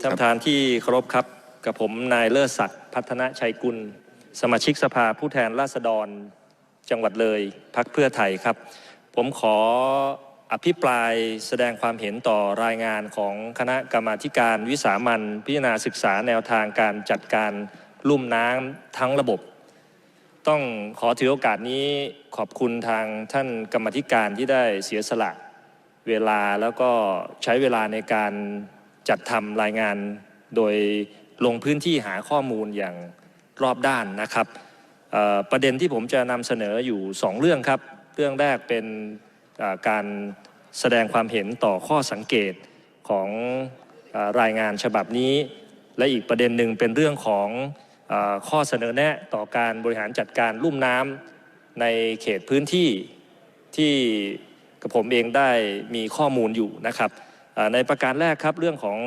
ท่านประธานที่เคารพครับกับผมนายเลิศศักดิ์พัฒนาชัยกุล สมาชิกสภาผู้แทนราษฎรจังหวัดเลยพักเพื่อไทยครับ ผมขออภิปรายแสดงความเห็นต่อรายงานของคณะกรรมาการวิสามันพิจารณาศึกษาแนวทางการจัดการลุ่มน้ำทั้งระบบ ต้องขอถือโอกาสนี้ขอบคุณทางท่านกรรมธิการที่ได้เสียสละเวลาแล้วก็ใช้เวลาในการ จัดทำรายงานโดยลงพื้นที่หาข้อมูลอย่างรอบด้านนะครับประเด็นที่ผมจะนำเสนออยู่ 2 เรื่องครับ เรื่องแรกเป็นการแสดงความเห็นต่อข้อสังเกตของรายงานฉบับนี้ และอีกประเด็นหนึ่งเป็นเรื่องของข้อเสนอแนะต่อการบริหารจัดการลุ่มน้ำในเขตพื้นที่ที่กับผมเองได้มีข้อมูลอยู่นะครับ ในประการแรกครับเรื่องของ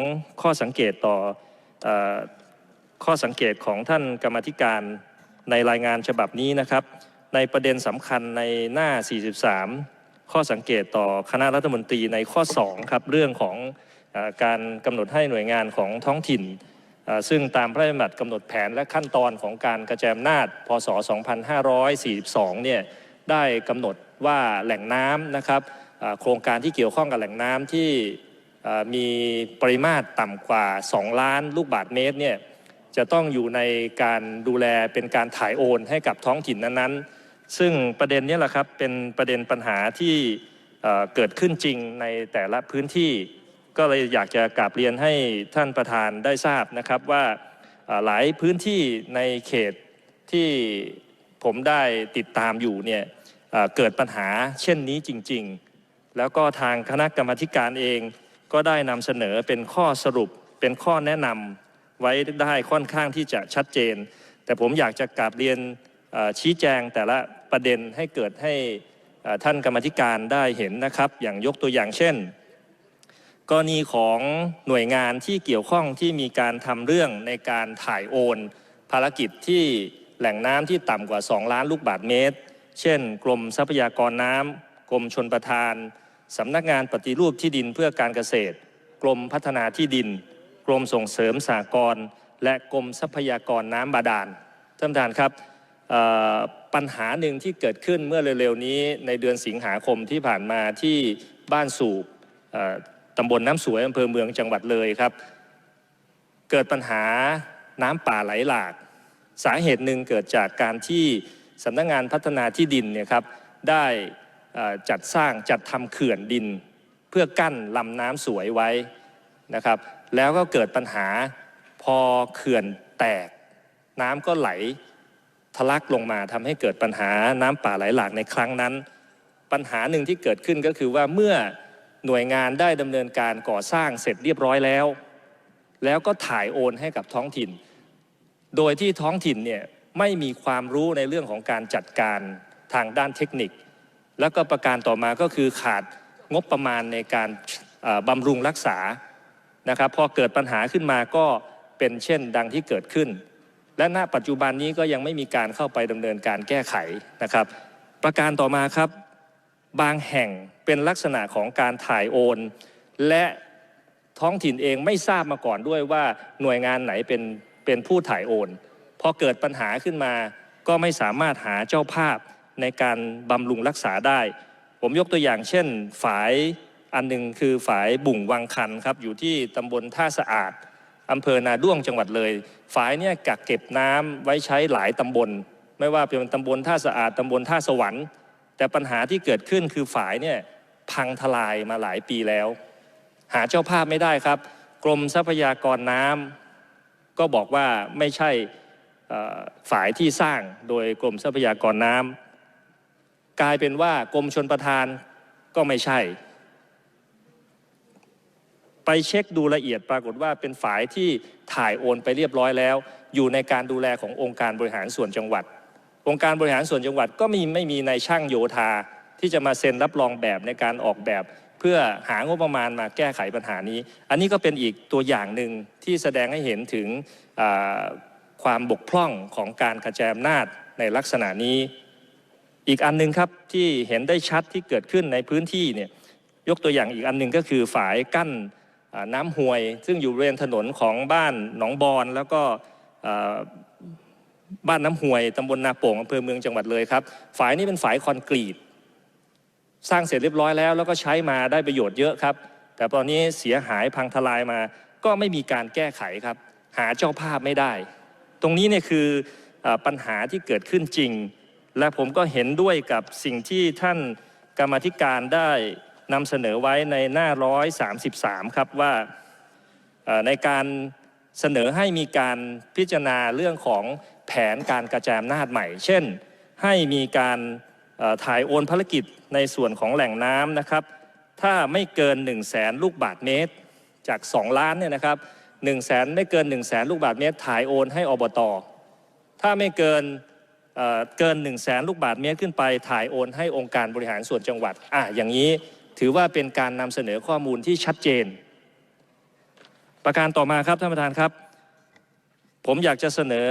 ข้อสังเกตต่ออข้อสังเกตของท่านกรรมธิการในรายงานฉบับนี้นะครับ ในประเด็นสำคัญในหน้า 43 ข้อสังเกตต่อคณะรัฐมนตรีในข้อ 2 ครับ เรื่องของอการกำหนดให้หน่วยงานของท้องถิ่น ซึ่งตามพระราชบัญญัติกำหนดแผนและขั้นตอนของการกระจายอำนาจ พศ 2542 เนี่ยได้กำหนดว่าแหล่งน้ำนะครับโครงการที่เกี่ยวข้องกับแหล่งน้ำที่ มีปริมาตรต่ำกว่า 2 ล้านลูกบาศก์เมตรเนี่ยจะต้องอยู่ในการดูแลเป็นการถ่ายโอนให้กับท้องถิ่นนั้นๆ ซึ่งประเด็นนี้แหละครับเป็นประเด็นปัญหาที่เกิดขึ้นจริงในแต่ละพื้นที่ ก็เลยอยากจะกราบเรียนให้ท่านประธานได้ทราบนะครับว่าหลายพื้นที่ในเขตที่ผมได้ติดตามอยู่เนี่ยเกิดปัญหาเช่นนี้จริง ๆ แล้วก็ทางคณะกรรมธิการเอง ก็ได้นำเสนอเป็นข้อสรุปเป็นข้อแนะนำไว้ได้ค่อนข้างที่จะชัดเจน แต่ผมอยากจะกราบเรียนชี้แจงแต่ละประเด็นให้เกิดให้ท่านกรรมธิการได้เห็นนะครับ อย่างยกตัวอย่างเช่น กรณีของหน่วยงานที่เกี่ยวข้องที่มีการทำเรื่องในการถ่ายโอน ภารกิจที่แหล่งน้ำที่ต่ำกว่า 2 ล้านลูกบาศก์เมตร เช่น กรมทรัพยากรน้ำกรมชนประทาน สำนักงานปฏิรูปที่ดินเพื่อการเกษตร กรมพัฒนาที่ดิน กรมส่งเสริมสหกรณ์และกรมทรัพยากรน้ำบาดาลท่านประธานครับปัญหาหนึ่งที่เกิดขึ้นเมื่อเร็วๆนี้ในเดือนสิงหาคมที่ผ่านมาที่บ้านสูบตำบลน้ำสวยอำเภอเมืองจังหวัดเลยครับ เกิดปัญหาน้ำป่าไหลหลาก สาเหตุหนึ่งเกิดจากการที่สำนักงานพัฒนาที่ดินเนี่ยครับได้ จัดสร้างจัดทำเขื่อนดิน เพื่อกั้นลำน้ำสวยไว้นะครับ แล้วก็เกิดปัญหาพอเขื่อนแตก น้ำก็ไหลทะลักลงมาทำให้เกิดปัญหาน้ำป่าไหลหลากในครั้งนั้น ปัญหาหนึ่งที่เกิดขึ้นก็คือว่าเมื่อหน่วยงานได้ดำเนินการก่อสร้างเสร็จเรียบร้อยแล้ว แล้วก็ถ่ายโอนให้กับท้องถิ่น โดยที่ท้องถิ่นเนี่ยไม่มีความรู้ในเรื่องของการจัดการทางด้านเทคนิค แล้วก็ประการต่อมาก็คือขาดงบประมาณในการบำรุงรักษานะครับพอเกิดปัญหาขึ้นมาก็เป็นเช่นดังที่เกิดขึ้น และณปัจจุบันนี้ก็ยังไม่มีการเข้าไปดำเนินการแก้ไขนะครับ ประการต่อมาครับ บางแห่งเป็นลักษณะของการถ่ายโอน และท้องถิ่นเองไม่ทราบมาก่อนด้วยว่าหน่วยงานไหนเป็นเป็นผู้ถ่ายโอนพอเกิดปัญหาขึ้นมา ก็ไม่สามารถหาเจ้าภาพ ในการบำรุงรักษาได้ ผมยกตัวอย่างเช่น ฝายอันหนึ่งคือฝายบุ่งวังคันครับอยู่ที่ตำบลท่าสะอาดอำเภอนาด้วงจังหวัดเลย ฝายเนี่ยกักเก็บน้ำไว้ใช้หลายตำบล ไม่ว่าเป็นตำบลท่าสะอาดตำบลท่าสวรรค์ แต่ปัญหาที่เกิดขึ้นคือฝายเนี่ยพังทลายมาหลายปีแล้ว หาเจ้าภาพไม่ได้ครับ กรมทรัพยากรน้ำก็บอกว่าไม่ใช่ฝายที่สร้างโดยกรมทรัพยากรน้ำ กลายเป็นว่ากรมชนประทานก็ไม่ใช่ ไปเช็คดูละเอียดปรากฏว่าเป็นฝายที่ถ่ายโอนไปเรียบร้อยแล้ว อยู่ในการดูแลขององค์การบริหารส่วนจังหวัด องค์การบริหารส่วนจังหวัดก็มีไม่มีในช่างโยธาที่จะมาเซ็นรับรองแบบในการออกแบบ เพื่อหางบประมาณมาแก้ไขปัญหานี้ อันนี้ก็เป็นอีกตัวอย่างหนึ่งที่แสดงให้เห็นถึงความบกพร่องของการกระจายอำนาจในลักษณะนี้ อีกอันหนึงครับที่เห็นได้ชัดที่เกิดขึ้นในพื้นที่เนี่ยยกตัวอย่างอีกอันหนึงก็คือฝายกั้นน้ำห่วย ซึ่งอยู่บริเวณถนนของบ้านหนองบอนแล้วก็บ้านน้ำห่วยตำบลนาโป่งอำเภอเมืองจังหวัดเลยครับฝายนี้เป็นฝายคอนกรีต สร้างเสร็จเรียบร้อยแล้ว แล้วก็ใช้มาได้ประโยชน์เยอะครับ แต่ตอนนี้เสียหายพังทลายมา ก็ไม่มีการแก้ไขครับ หาเจ้าภาพไม่ได้ ตรงนี้เนี่ยคืออปัญหาที่เกิดขึ้นจริง และผมก็เห็นด้วยกับสิ่งที่ท่านกรรมธิการได้นำเสนอไว้ในหน้า133ครับว่าในการเสนอให้มีการพิจารณาเรื่องของแผนการกระจายอำนาจใหม่ เช่น ให้มีการถ่ายโอนภารกิจในส่วนของแหล่งน้ำนะครับ ถ้าไม่เกิน 1 0 0 0 0แสนลูกบาทเมตร จาก 2 ล้านเนี่ยนะครับ1 0 0 0 0แสนไม่เกิน1 0 0 0 0แสนลูกบาทเมตรถ่ายโอนให้อบต ถ้าไม่เกิน เกิน 1 0 0 0 0แสนลูกบาทเมตรขึ้นไปถ่ายโอนให้องค์การบริหารส่วนจังหวัดอะอย่างนี้ถือว่าเป็นการนำเสนอข้อมูลที่ชัดเจน ประการต่อมาครับท่านประธานครับ ผมอยากจะเสนอ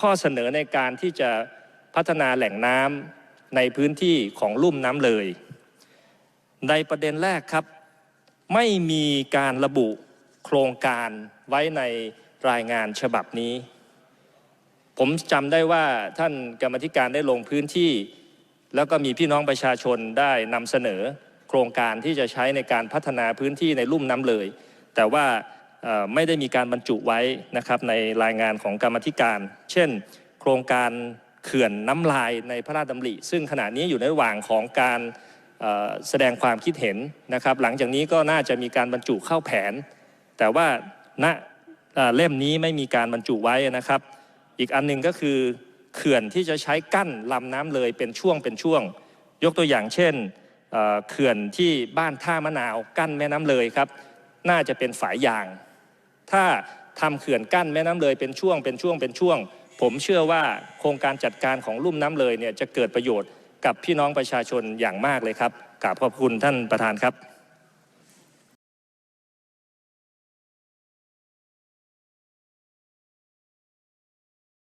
ข้อเสนอในการที่จะพัฒนาแหล่งน้ำในพื้นที่ของลุ่มน้ำเลย ในประเด็นแรกครับ ไม่มีการระบุโครงการไว้ในรายงานฉบับนี้ ผมจำได้ว่าท่านกรรมธิการได้ลงพื้นที่ แล้วก็มีพี่น้องประชาชนได้นำเสนอโครงการที่จะใช้ในการพัฒนาพื้นที่ในลุ่มน้ำเลย แต่ว่าไม่ได้มีการบรรจุไว้นะครับในรายงานของกรรมธิการ เช่น โครงการเขื่อนน้ำลายในพระราชดำริ ซึ่งขณะนี้อยู่ในระหว่างของการแสดงความคิดเห็นนะครับ หลังจากนี้ก็น่าจะมีการบรรจุเข้าแผน แต่ว่าณเล่มนี้ไม่มีการบรรจุไว้นะครับ อีกอันหนึ่งก็คือเขื่อนที่จะใช้กั้นลำน้ำเลยเป็นช่วงเป็นช่วง ยกตัวอย่างเช่นเขื่อนที่บ้านท่ามะนาวกั้นแม่น้ำเลยครับ น่าจะเป็นฝายยาง ถ้าทำเขื่อนกั้นแม่น้ำเลยเป็นช่วงเป็นช่วงเป็นช่วง ผมเชื่อว่าโครงการจัดการของลุ่มน้ำเลยเนี่ยจะเกิดประโยชน์กับพี่น้องประชาชนอย่างมากเลยครับกราบขอบคุณท่านประธานครับ